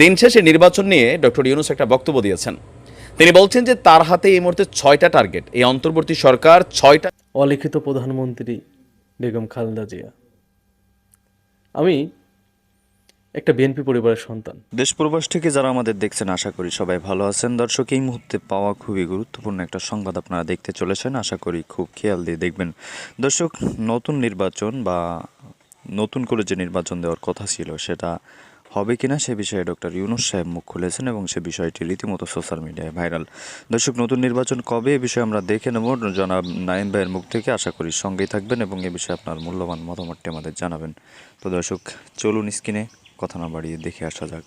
দিন শেষে নির্বাচন নিয়ে ডক্টর ইউনুস একটা বক্তব্য দিয়েছেন। তিনি বলছেন যে তার হাতে এই মুহূর্তে ছয়টা টার্গেট। এই অন্তর্বর্তী সরকার ছয়টা অলিখিত প্রধানমন্ত্রী বেগম খালেদা জিয়া। আমি একটা বিএনপি পরিবারের সন্তান। দেশ প্রবাস থেকে যারা আমাদের দেখছেন আশা করি সবাই ভালো আছেন। দর্শক এই মুহূর্তে পাওয়া খুবই গুরুত্বপূর্ণ একটা সংবাদ আপনারা দেখতে চলেছেন। আশা করি খুব খেয়াল দিয়ে দেখবেন। দর্শক নতুন নির্বাচন বা নতুন করে যে নির্বাচন দেওয়ার কথা ছিল সেটা হবে কিনা সে বিষয়ে ডক্টর ইউনুস সাহেব মুখ খুলেছেন এবং সে বিষয়টি রীতিমতো সোশ্যাল মিডিয়ায় ভাইরাল। দর্শক, নতুন নির্বাচন কবে এ বিষয়ে আমরা দেখে নেব। জনাব নাইম ভাইয়ের মুখ থেকে আশা করি সঙ্গেই থাকবেন এবং এ বিষয়ে আপনার মূল্যবান মতামতটি আমাদের জানাবেন। তো দর্শক, চলুন স্ক্রিনে কথা না বাড়িয়ে দেখে আসা যাক।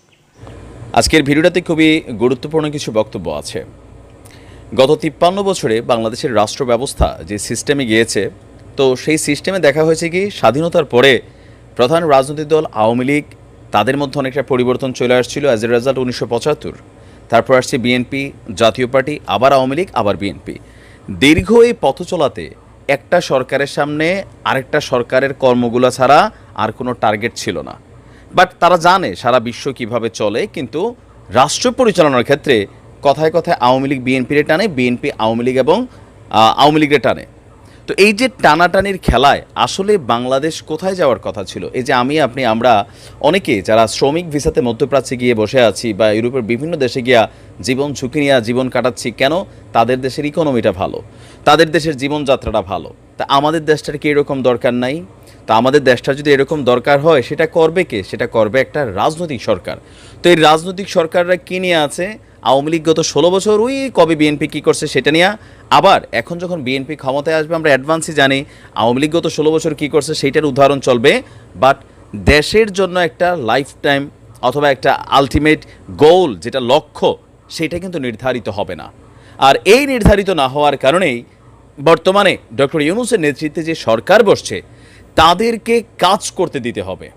আজকের ভিডিওটাতে খুবই গুরুত্বপূর্ণ কিছু বক্তব্য আছে। গত তিপ্পান্ন বছরে বাংলাদেশের রাষ্ট্র ব্যবস্থা যে সিস্টেমে গিয়েছে, তো সেই সিস্টেমে দেখা হয়েছে কি, স্বাধীনতার পরে প্রধান রাজনৈতিক দল আওয়ামী লীগ তাদের মধ্যে অনেকটা পরিবর্তন চলে আসছিল অ্যাজ এ রেজাল্ট উনিশশো পঁচাত্তর। তারপর আসছে বিএনপি জাতীয় পার্টি, আবার আওয়ামী লীগ, আবার বিএনপি দীর্ঘ এই পথ চলাতে একটা সরকারের সামনে আরেকটা সরকারের কর্মগুলো ছাড়া আর কোনো টার্গেট ছিল না। বাট তারা জানে সারা বিশ্ব কীভাবে চলে, কিন্তু রাষ্ট্র পরিচালনার ক্ষেত্রে কথায় কথায় আওয়ামী লীগ বিএনপির টানে বিএনপি আওয়ামী লীগ এবং আওয়ামী লীগের টানে। তো এই যে টানাটানির খেলায় আসলে বাংলাদেশ কোথায় যাওয়ার কথা ছিল? এই যে আমি, আপনি, আমরা অনেকে যারা শ্রমিক ভিসাতে মধ্যপ্রাচ্যে গিয়ে বসে আছি বা ইউরোপের বিভিন্ন দেশে গিয়া জীবন ঝুঁকি নিয়ে জীবন কাটাচ্ছি, কেন? তাদের দেশের ইকোনমিটা ভালো, তাদের দেশের জীবনযাত্রাটা ভালো। তা আমাদের দেশটার কি এরকম দরকার নাই? তা আমাদের দেশটা যদি এরকম দরকার হয়, সেটা করবে কে? সেটা করবে একটা রাজনৈতিক সরকার। তো এই রাজনৈতিক সরকাররা কি নিয়ে আছে? আওয়ামী লীগ গত ষোলো বছর ওই কবে বিএনপি কী করছে সেটা নিয়ে। আবার, এখন যখন বিএনপি ক্ষমতায় আসবে, আমরা অ্যাডভান্সই জানি, আওয়ামী লীগ গত ষোলো বছর কী করছে সেইটার উদাহরণ চলবে। বাট দেশের জন্য একটা লাইফ টাইম অথবা একটা আলটিমেট গোল যেটা লক্ষ্য, সেটা কিন্তু নির্ধারিত হবে না। আর এই নির্ধারিত না হওয়ার কারণেই বর্তমানে ডক্টর ইউনুসের নেতৃত্বে যে সরকার বসছে তাদেরকে কাজ করতে দিতে হবে।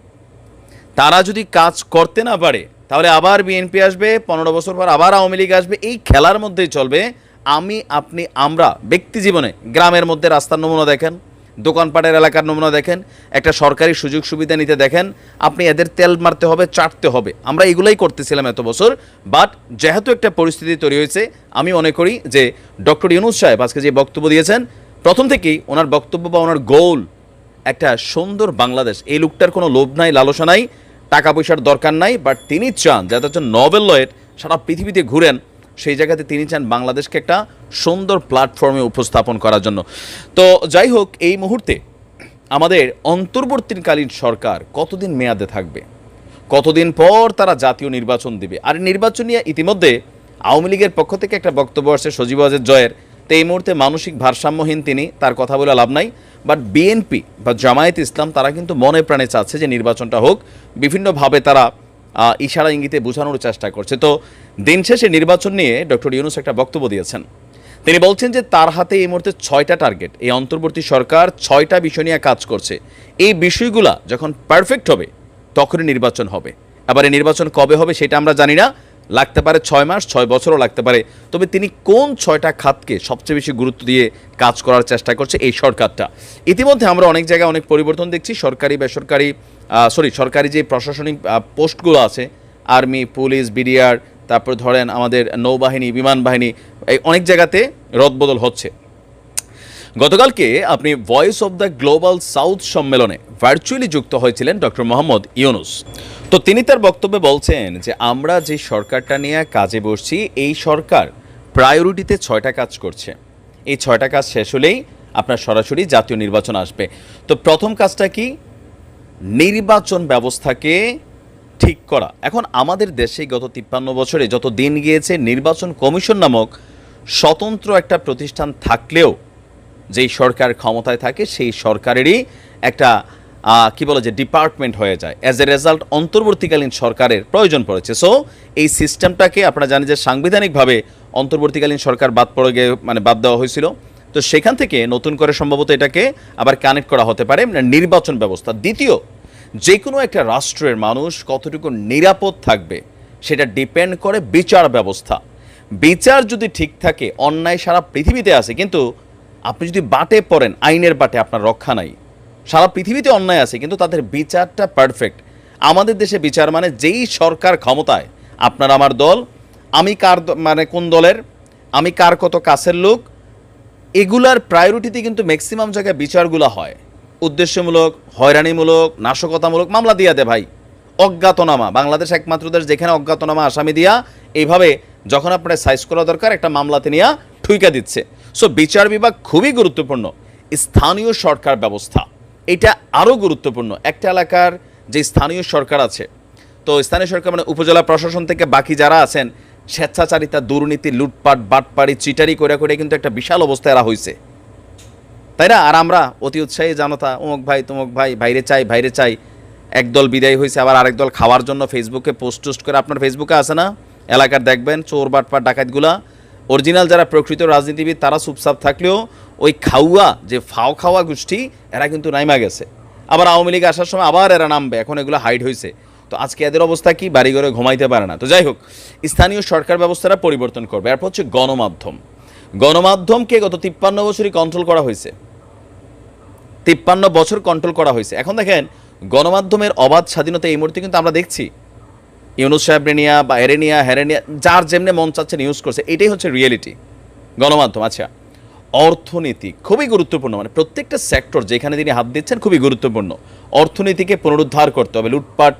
তারা যদি কাজ করতে না পারে, তাহলে আবার বিএনপি আসবে, পনেরো বছর পর আবার আওয়ামী লীগ আসবে, এই খেলার মধ্যেই চলবে। আমি, আপনি, আমরা, ব্যক্তি জীবনে গ্রামের মধ্যে রাস্তার নমুনা দেখেন, দোকানপাটের এলাকার নমুনা দেখেন, একটা সরকারি সুযোগ সুবিধা নিতে দেখেন, আপনি এদের তেল মারতে হবে, চাটতে হবে। আমরা এগুলাই করতেছিলাম এত বছর, বাট যেহেতু একটা পরিস্থিতি তৈরি হয়েছে, আমি মনে করি যে ডক্টর ইউনুস সাহেব আজকে যে বক্তব্য দিয়েছেন, প্রথম থেকেই ওনার বক্তব্য বা ওনার গোল একটা সুন্দর বাংলাদেশ। এই লোকটার কোনো লোভ নাই, লালসা নাই টাকা পয়সার দরকার নাই বাট তিনি চান যাতে হচ্ছে নোবেল লয়েট সারা পৃথিবীতে ঘুরেন, সেই জায়গাতে তিনি চান বাংলাদেশকে একটা সুন্দর প্ল্যাটফর্মে উপস্থাপন করার জন্য। তো যাই হোক, এই মুহূর্তে আমাদের অন্তর্বর্তীকালীন সরকার কতদিন মেয়াদে থাকবে? কতদিন পর তারা জাতীয় নির্বাচন দিবে? আর নির্বাচন নিয়ে ইতিমধ্যে আওয়ামী লীগের পক্ষ থেকে একটা বক্তব্য আসছে সজীব ওয়াজেদ জয়ের। তো এই মুহূর্তে মানসিক ভারসাম্যহীন তিনি, তার কথা বলে লাভ নাই। বাট বিএনপি বা জামায়াত ইসলাম, তারা কিন্তু মনে প্রাণে চাচ্ছে যে নির্বাচনটা হোক। বিভিন্নভাবে তারা ইশারা ইঙ্গিতে বোঝানোর চেষ্টা করছে। তো দিন শেষে নির্বাচন নিয়ে ডক্টর ইউনুস একটা বক্তব্য দিয়েছেন। তিনি বলছেন যে তার হাতে এই মুহূর্তে ছয়টা টার্গেট। এই অন্তর্বর্তী সরকার ছয়টা বিষয় নিয়ে কাজ করছে। এই বিষয়গুলা যখন পারফেক্ট হবে, তখনই নির্বাচন হবে। আবার এই নির্বাচন কবে হবে সেটা আমরা জানি না। লাগতে পারে ছয় মাস, ছয় বছরও লাগতে পারে। তবে তিনি কোন ছয়টা খাতকে সবচেয়ে বেশি গুরুত্ব দিয়ে কাজ করার চেষ্টা করছে এই সরকারটা? ইতিমধ্যে আমরা অনেক জায়গায় অনেক পরিবর্তন দেখছি, সরকারি, বেসরকারি সরি সরকারি যে প্রশাসনিক পোস্টগুলো আছে, আর্মি, পুলিশ, বিডিআর, তারপর ধরেন আমাদের নৌবাহিনী, বিমান বাহিনী, এই অনেক জায়গাতে রদবদল হচ্ছে। গতকালকে আপনি Voice of the Global South সম্মেলনে ভার্চুয়ালি যুক্ত হয়েছিলেন ডক্টর মোহাম্মদ ইউনুস। তো তিনি তার বক্তব্যে বলছেন যে, আমরা যে সরকারটা নিয়ে কাজে বসছি, এই সরকার প্রায়োরিটিতে ছয়টা কাজ করছে। এই ছয়টা কাজ শেষ হলেই আপনার সরাসরি জাতীয় নির্বাচন আসবে। তো প্রথম কাজটা কি? নির্বাচন ব্যবস্থাকে ঠিক করা। এখন আমাদের দেশে গত তিপ্পান্ন বছরে যত দিন গিয়েছে, নির্বাচন কমিশন নামক স্বতন্ত্র একটা প্রতিষ্ঠান থাকলেও যেই সরকার ক্ষমতায় থাকে, সেই সরকারেরই একটা কি বলে যে ডিপার্টমেন্ট হয়ে যায়। অ্যাজ এ রেজাল্ট অন্তর্বর্তীকালীন সরকারের প্রয়োজন পড়েছে। সো এই সিস্টেমটাকে আপনারা জানেন যে, সাংবিধানিকভাবে অন্তর্বর্তীকালীন সরকার বাদ পড়ে গিয়ে মানে বাদ দেওয়া হয়েছিল। তো সেখান থেকে নতুন করে সম্ভবত এটাকে আবার কানেক্ট করা হতে পারে মানে নির্বাচন ব্যবস্থা। দ্বিতীয় যে কোনো একটা রাষ্ট্রের মানুষ কতটুকু নিরাপদ থাকবে, সেটা ডিপেন্ড করে বিচার ব্যবস্থা। বিচার যদি ঠিক থাকে, অন্যায় সারা পৃথিবীতে আছে, কিন্তু আপনি যদি বাটে পড়েন, আইনের বাটে আপনার রক্ষা নাই। সারা পৃথিবীতে অন্যায় আছে, কিন্তু তাদের বিচারটা পারফেক্ট আমাদের দেশে বিচার মানে যেই সরকার ক্ষমতায়, আপনার আমার দল, আমি কার মানে কোন দলের, আমি কার কত কাছের লোক, এগুলার প্রায়োরিটিতে কিন্তু ম্যাক্সিমাম জায়গায় বিচারগুলো হয়। উদ্দেশ্যমূলক, হয়রানিমূলক, নাশকতামূলক মামলা দিয়া দে ভাই। অজ্ঞাতনামা, বাংলাদেশ একমাত্র দেশ যেখানে অজ্ঞাতনামা আসামি দিয়া, এইভাবে যখন আপনার সাইজ করা দরকার, একটা মামলাতে নিয়ে ঠুইকা দিচ্ছে। সো বিচার বিভাগ খুবই গুরুত্বপূর্ণ। স্থানীয় সরকার ব্যবস্থা, এটা আরও গুরুত্বপূর্ণ। একটা এলাকার যে স্থানীয় সরকার আছে, তো স্থানীয় সরকার মানে উপজেলা প্রশাসন থেকে বাকি যারা আছেন, স্বেচ্ছাচারিতা, দুর্নীতি, লুটপাট, বাটপাড়ি, চিটারি করে করে কিন্তু একটা বিশাল অবস্থা এরা হয়েছে তাই না? আর আমরা অতি উৎসাহী জানতা অমুক ভাই, তমুক ভাই বাইরে চাই বাইরে চাই, একদল বিদায় হয়েছে আবার আরেক দল খাওয়ার জন্য ফেসবুকে পোস্ট টোস্ট করে, আপনার ফেসবুকে আছে না? এলাকার দেখবেন, চোর, বাটপাট, ডাকাতগুলা অরিজিনাল যারা প্রকৃত রাজনীতিবিদ, তারা চুপচাপ থাকলেও ওই খাওয়া যে ফাও খাওয়া গোষ্ঠী, এরা কিন্তু নাইমা গেছে। আবার আওয়ামী লীগ আসার সময় আবার এরা নামবে, এখন এগুলো হাইড হয়েছে। তো আজকে এদের অবস্থা কি? বাড়ি ঘরে ঘুমাইতে পারে না। তো যাই হোক, স্থানীয় সরকার ব্যবস্থাটা পরিবর্তন করবে। এরপর হচ্ছে গণমাধ্যম। গণমাধ্যমকে গত তিপ্পান্ন বছরই কন্ট্রোল করা হয়েছে। তিপ্পান্ন বছর কন্ট্রোল করা হয়েছে। এখন দেখেন, গণমাধ্যমের অবাধ স্বাধীনতা এই মুহূর্তে কিন্তু আমরা দেখছি। ইউনুস সাহেব নিয়া বা এরেনিয়া হেরেনিয়া যার যেমনি মন চাচ্ছে ইউজ করছে, এটাই হচ্ছে রিয়েলিটি গণমাধ্যম আচ্ছা। অর্থনীতি, খুবই গুরুত্বপূর্ণ। মানে প্রত্যেকটা সেক্টর যেখানে তিনি হাত দিচ্ছেন, খুবই গুরুত্বপূর্ণ। অর্থনীতিকে পুনরুদ্ধার করতে হবে, লুটপাট।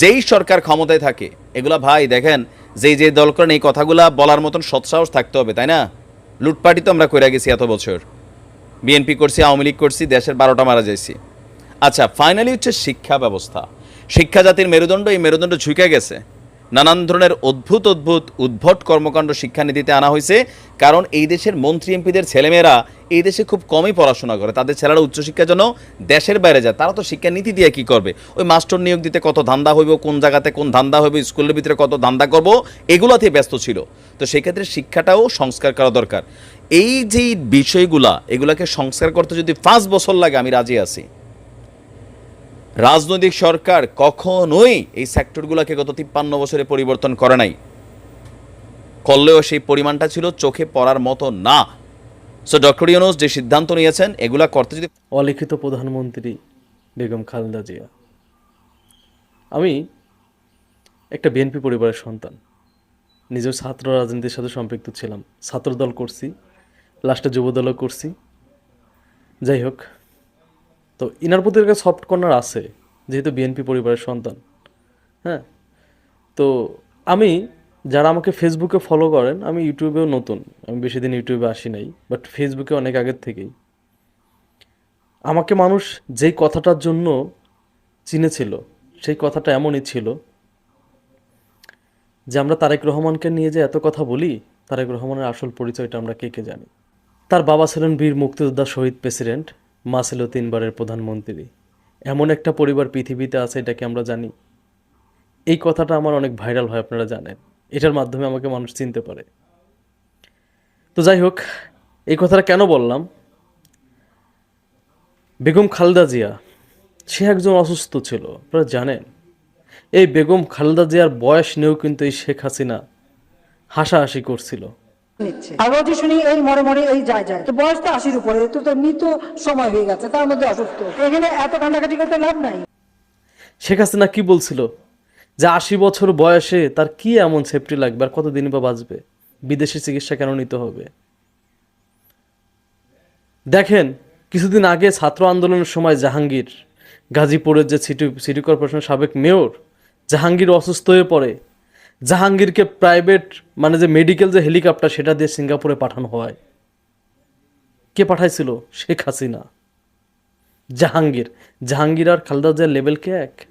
যেই সরকার ক্ষমতায় থাকে, এগুলা ভাই দেখেন, যেই যে দল করেন, এই কথাগুলা বলার মতন সৎসাহস থাকতে হবে, তাই না? লুটপাটই তো আমরা করে গেছি এত বছর। বিএনপি করছি, আওয়ামী লীগ করছি, দেশের বারোটা মারা যাইছি। আচ্ছা ফাইনালি হচ্ছে শিক্ষা ব্যবস্থা। শিক্ষা জাতির মেরুদণ্ড, এই মেরুদণ্ড ঝুঁকে গেছে। নানান ধরনের অদ্ভুত অদ্ভুত উদ্ভট কর্মকাণ্ড শিক্ষানীতিতে আনা হয়েছে, কারণ এই দেশের মন্ত্রী এমপিদের ছেলেমেয়েরা এই দেশে খুব কমই পড়াশোনা করে। তাদের ছেলেরা উচ্চশিক্ষার জন্য দেশের বাইরে যায়। তারা তো শিক্ষানীতি দিয়ে কি করবে? ওই মাস্টার নিয়োগ দিতে কত ধান্দা হইব, কোন জায়গাতে কোন ধান্দা হইব, স্কুলের ভিতরে কত ধান্দা করব এগুলাতে ব্যস্ত ছিল। তো সেক্ষেত্রে শিক্ষাটাও সংস্কার করা দরকার। এই যে বিষয়গুলা, এগুলাকে সংস্কার করতে যদি পাঁচ বছর লাগে, আমি রাজি আছি। রাজনৈতিক সরকার কখনোই এই সেক্টরগুলোকে গত তিপ্পান্ন বছরে পরিবর্তন করে নাই। করলেও সেই পরিমাণটা ছিল চোখে পড়ার মতো না। সো ডক্টর ইউনুস যে সিদ্ধান্ত নিয়েছেন, এগুলা করতে যদি অলিখিত প্রধানমন্ত্রী বেগম খালেদা জিয়া। আমি একটা বিএনপি পরিবারের সন্তান। নিজের ছাত্র রাজনীতির সাথে সম্পৃক্ত ছিলাম। ছাত্রদল করছি, লাস্টে যুবদলও করছি। যাই হোক তো ইনার প্রতি একটা সফট কর্নার আছে, যেহেতু বিএনপি পরিবারের সন্তান। হ্যাঁ? তো আমি, যারা আমাকে ফেসবুকে ফলো করেন, আমি ইউটিউবেও নতুন। আমি বেশি দিন ইউটিউবে আসি নাই বাট ফেসবুকে অনেক আগের থেকেই। আমাকে মানুষ যেই কথাটার জন্য চিনেছিল, সেই কথাটা এমনই ছিল যে আমরা তারেক রহমানকে নিয়ে যে এত কথা বলি, তারেক রহমানের আসল পরিচয়টা আমরা কে কে জানি? তার বাবা ছিলেন বীর মুক্তিযোদ্ধা শহীদ প্রেসিডেন্ট মা ছিল তিনবারের প্রধানমন্ত্রী। এমন একটা পরিবার পৃথিবীতে আছে এটাকে আমরা জানি? এই কথাটা আমার অনেক ভাইরাল হয়, আপনারা জানেন। এটার মাধ্যমে আমাকে মানুষ চিনতে পারে। তো যাই হোক, এই কথাটা কেন বললাম? বেগম খালদা জিয়া, সে একজন অসুস্থ ছিল, আপনারা জানেন। এই বেগম খালদা জিয়ার বয়স নিয়েও কিন্তু এই শেখ হাসিনা হাসাহাসি করছিল। নিচ্ছে। শুনি, এই মরে মরে এই যায় যায়। তো বয়স তো আশির উপরে, তো সময় হয়ে গেছে, তার মধ্যে অসুস্থ। এখানে এত কান্নাকাটি করতে লাভ নাই। শেখ হাসিনা কি বলছিল? যে আশি বছর বয়সে তার কি এমন সেফটি লাগবে আর কতদিন বা বাঁচবে? বিদেশি চিকিৎসা কেন নিতে হবে? দেখেন, কিছুদিন আগে ছাত্র আন্দোলনের সময় জাহাঙ্গীর, গাজীপুরের যে সিটি সিটি কর্পোরেশনের সাবেক মেয়র, জাহাঙ্গীর অসুস্থ হয়ে পড়ে। জাহাঙ্গীরকে প্রাইভেট মানে যে মেডিকেল যে হেলিকপ্টার সেটা দিয়ে সিঙ্গাপুরে পাঠানো হয়। কে পাঠাইছিল? শেখ হাসিনা। জাহাঙ্গীর। জাহাঙ্গীর আর খালেদা জিয়ার লেভেল কে এক?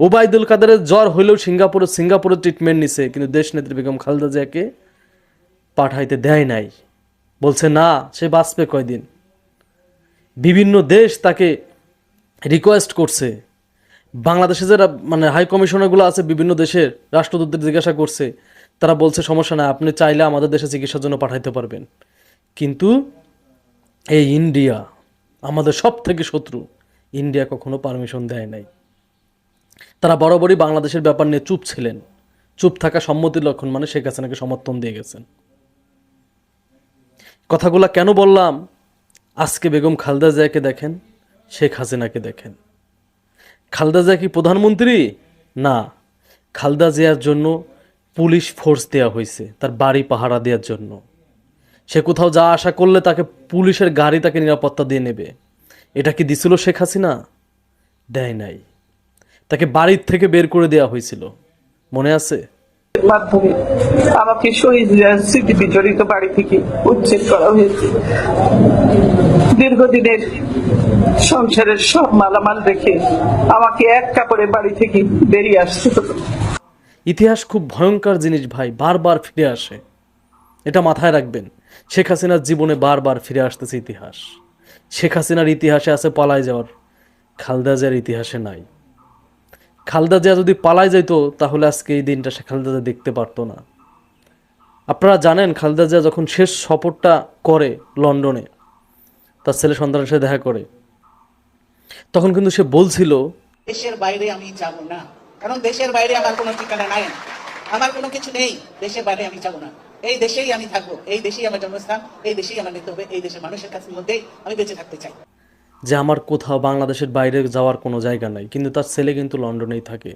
ওবায়দুল কাদেরের জ্বর হইলেও সিঙ্গাপুরে সিঙ্গাপুরে ট্রিটমেন্ট নিছে, কিন্তু দেশ নেত্রী বেগম খালেদা জিয়াকে পাঠাইতে দেয় নাই। বলছে, না, সে বাঁচবে কয়দিন? বিভিন্ন দেশ তাকে রিকোয়েস্ট করছে। বাংলাদেশে যারা মানে হাই কমিশনারগুলো আছে, বিভিন্ন দেশের রাষ্ট্রদূতদের জিজ্ঞাসা করছে, তারা বলছে, সমস্যা নাই, আপনি চাইলে আমাদের দেশে চিকিৎসার জন্য পাঠাইতে পারবেন। কিন্তু এই ইন্ডিয়া, আমাদের সব থেকে শত্রু, ইন্ডিয়া কখনো পারমিশন দেয় নাই। তারা বরাবরই বাংলাদেশের ব্যাপার নিয়ে চুপ ছিলেন। চুপ থাকা সম্মতির লক্ষণ মানে শেখ হাসিনাকে সমর্থন দিয়ে গেছেন। কথাগুলা কেন বললাম? আজকে বেগম খালদা জিয়াকে দেখেন, শেখ হাসিনাকে দেখেন। খালেদা জিয়া কি প্রধানমন্ত্রী? না। খালদা জিয়ার জন্য পুলিশ ফোর্স দেওয়া হয়েছে, তার বাড়ি পাহারা দেওয়ার জন্য। সে কোথাও যা আশা করলে তাকে পুলিশের গাড়ি তাকে নিরাপত্তা দিয়ে নেবে। এটা কি দিছিল শেখ হাসিনা? দেয় নাই। তাকে বাড়ির থেকে বের করে দেওয়া হয়েছিল। মনে আছে? মাধ্যমে আমাকে শহীদ স্মৃতি বিজড়িত বাড়ি থেকে উচ্ছেদ করা হয়েছে। দীর্ঘদিনের সংসারের সব মালামাল রেখে আমাকে এক কাপড়ে বাড়ি থেকে বেরিয়ে আসতে হতো ইতিহাস খুব ভয়ঙ্কর জিনিস ভাই, বারবার ফিরে আসে। এটা মাথায় রাখবেন, শেখ হাসিনার জীবনে বারবার ফিরে আসতেছে ইতিহাস। শেখ হাসিনার ইতিহাসে আছে পালায় যাওয়ার, খালদা জিয়ার ইতিহাসে নাই। খালদা জিয়া যদি পালায় যাইতো, তাহলে আজকে এই দিনটা সে খালদা জিয়া দেখতে পারতো না। আপনারা জানেন, খালদা জিয়া যখন শেষ সফরটা করে লন্ডনে, তার ছেলে সন্তানের সাথে দেখা করে, তখন কিন্তু সে বলছিল, দেশের বাইরে আমি যাব না। কারণ দেশের বাইরে আমার কোনো ঠিকানা নাই। আমার কোনো কিছু নেই। দেশের বাইরে আমি যাব না। এই দেশেই আমি থাকব। এই দেশেই আমার জন্মস্থান। এই দেশেই আমার নিতে হবে। এই দেশের মানুষের কাছের মধ্যেই আমি বেঁচে থাকতে চাই। যে আমার কোথাও বাংলাদেশের বাইরে যাওয়ার কোনো জায়গা নাই। কিন্তু তার ছেলে কিন্তু লন্ডনেই থাকে।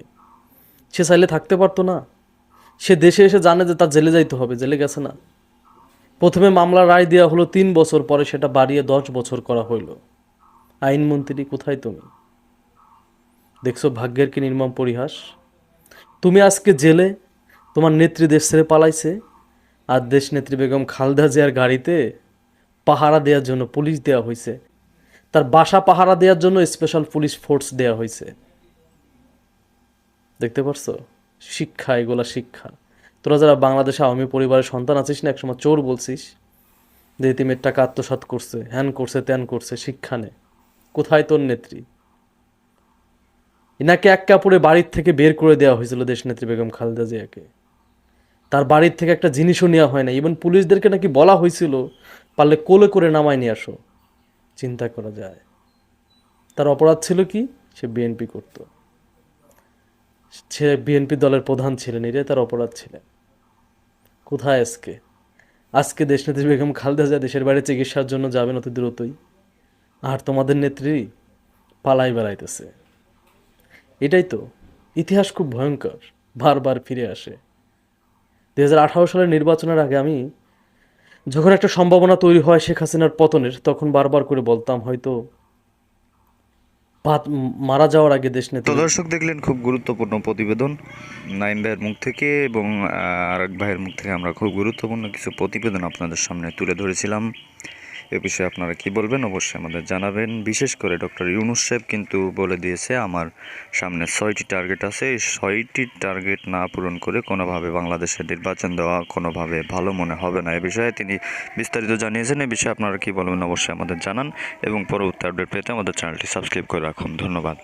সে চাইলে থাকতে পারতো না। সে দেশে এসে জানে যে তার জেলে যাইতে হবে, জেলে গেছে না। প্রথমে মামলা রায় দেওয়া হলো তিন বছর, পরে সেটা বাড়িয়ে দশ বছর করা হইল। আইনমন্ত্রী কোথায় তুমি? দেখছ ভাগ্যের কি নির্মম পরিহাস? তুমি আজকে জেলে, তোমার নেত্রী দেশ ছেড়ে পালাইছে। আর দেশ নেত্রী বেগম খালদা জিয়ার গাড়িতে পাহারা দেওয়ার জন্য পুলিশ দেওয়া হয়েছে তার বাসা পাহারা দেওয়ার জন্য স্পেশাল পুলিশ ফোর্স দেওয়া হয়েছে। দেখতে পারছ? শিক্ষা, এগুলা শিক্ষা। তোরা যারা বাংলাদেশে আওয়ামী পরিবারের সন্তান আছিস না, একসময় চোর বলছিস যে তিমের টাকা আত্মসাৎ করছে, হ্যান করছে, ত্যান করছে, শিক্ষা নে। কোথায় তোর নেত্রী? ইনাকে এক কাপড়ে বাড়ির থেকে বের করে দেওয়া হয়েছিল দেশনেত্রী বেগম খালেদা জিয়াকে। তার বাড়ির থেকে একটা জিনিসও নেওয়া হয় না ইভেন পুলিশদেরকে নাকি বলা হয়েছিল, পারলে কোলে করে নামায় নিয়ে আসো। চিন্তা করা যায়। তার অপরাধ ছিল কি? সে বিএনপি করত। সে বিএনপি দলের প্রধান ছিলেন, এটাই তার অপরাধ ছিলেন কোথায় আজকে? আজকে দেশনেত্রী বেগম খালেদা জিয়া দেশের বাইরে চিকিৎসার জন্য যাবেন অতি দ্রুতই। আর তোমাদের নেত্রী পালাই বেড়াইতেছে। এটাই তো, ইতিহাস খুব ভয়ঙ্কর, বারবার ফিরে আসে। দু হাজার আঠারো সালের নির্বাচনের আগে আমি যখন একটা সম্ভাবনা তৈরি হয় শেখ হাসিনার পতনের, তখন বারবার করে বলতাম হয়তো মারা যাওয়ার আগে দেশ নেতা দর্শক দেখলেন খুব গুরুত্বপূর্ণ প্রতিবেদন নাইম ভাইয়ের মুখ থেকে এবং আরেক ভাইয়ের মুখ থেকে আমরা খুব গুরুত্বপূর্ণ কিছু প্রতিবেদন আপনাদের সামনে তুলে ধরেছিলাম। এ বিষয়ে আপনারা কি বলবেন? অবশ্যই আমাদের জানাবেন। বিশেষ করে ডক্টর ইউনুস সাহেব কিন্তু বলে দিয়েছে, আমার সামনে ছয়টি টার্গেট আছে। এই ছয়টি টার্গেট না পূরণ করে কোনোভাবে বাংলাদেশের নির্বাচন দেওয়া কোনোভাবে ভালো মনে হবে না। এ বিষয়ে তিনি বিস্তারিত জানিয়েছেন। এ বিষয়ে আপনারা কি বলবেন? অবশ্যই আমাদের জানান এবং পরবর্তী আপডেট পেতে আমাদের চ্যানেলটি সাবস্ক্রাইব করে রাখুন। ধন্যবাদ।